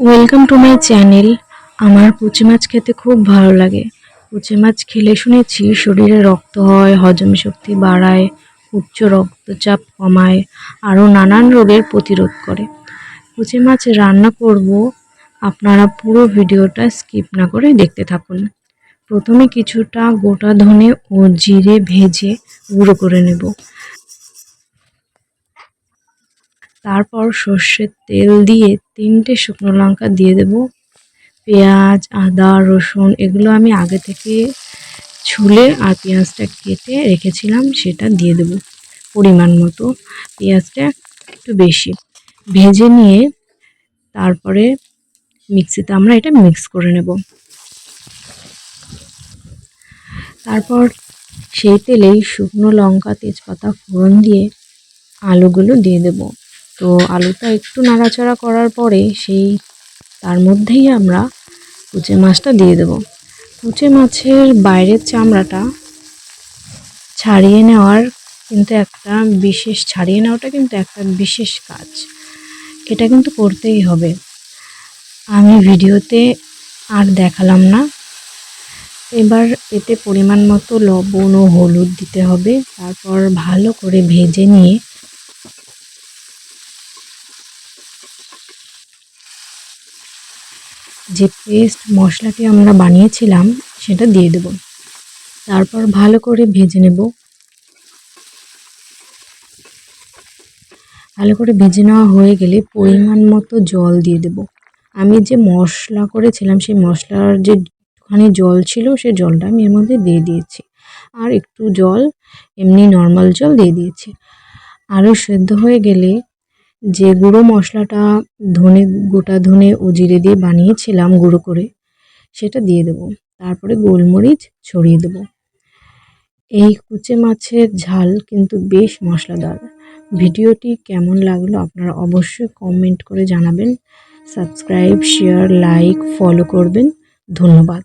Welcome to my channel আমার কুচি মাছ খেতে খুব ভালো লাগে। কুচি মাছ খেলে শুনেছি শরীরে রক্ত হয়, হজম শক্তি বাড়ায়, উচ্চ রক্তচাপ কমায়, আরও নানান রোগের প্রতিরোধ করে। কুচি মাছ রান্না করব, আপনারা পুরো ভিডিওটা স্কিপ না করে দেখতে থাকুন। প্রথমে কিছুটা গোটা ধনে ও জিরে ভেজে গুঁড়ো করে নেব। তারপর সর্ষের তেল দিয়ে তিনটে শুকনো লঙ্কা দিয়ে দেব। পেঁয়াজ, আদা, রসুন এগুলো আমি আগে থেকে ছুলে আর পেঁয়াজটা কেটে রেখেছিলাম, সেটা দিয়ে দেব পরিমাণ মতো। পেঁয়াজটা একটু বেশি ভেজে নিয়ে তারপরে মিক্সিতে আমরা এটা মিক্স করে নেব। তারপর সেই তেলেই শুকনো লঙ্কা, তেজপাতা, ফোড়ন দিয়ে আলুগুলো দিয়ে দেবো। তো আলুটা একটু নাড়াচাড়া করার পরে সেই, তার মধ্যেই আমরা কুচে মাছটা দিয়ে দেব। কুচে মাছের বাইরের চামড়াটা ছাড়িয়ে নেওয়ার কিন্তু একটা বিশেষ, ছাড়িয়ে নেওয়াটা কিন্তু একটা বিশেষ কাজ। এটা কিন্তু করতেই হবে। আমি ভিডিওতে আর দেখালাম না। এবার এতে পরিমাণ মতো লবণ ও হলুদ দিতে হবে। তারপর ভালো করে ভেজে নিয়ে যে পেস্ট মশলাটি আমরা বানিয়েছিলাম, সেটা দিয়ে দেব। তারপর ভালো করে ভেজে নেব। ভালো করে ভেজে নেওয়া হয়ে গেলে পরিমাণ মতো জল দিয়ে দেব। আমি যে মশলা করেছিলাম, সেই মশলার যে ওখানে জল ছিল, সেই জলটা আমি এর মধ্যে দিয়ে দিয়েছি। আর একটু জল, এমনি নর্মাল জল দিয়ে দিয়েছি। আরও সেদ্ধ হয়ে গেলে যে গুঁড়ো মশলাটা ধনে, গোটা ধনে ও জিরে দিয়ে বানিয়েছিলাম গুঁড়ো করে, সেটা দিয়ে দেবো। তারপরে গোলমরিচ ছড়িয়ে দেব। এই কুচে মাছের ঝাল কিন্তু বেশ মশলাদার। ভিডিওটি কেমন লাগল আপনারা অবশ্যই কমেন্ট করে জানাবেন। সাবস্ক্রাইব, শেয়ার, লাইক, ফলো করবেন। ধন্যবাদ।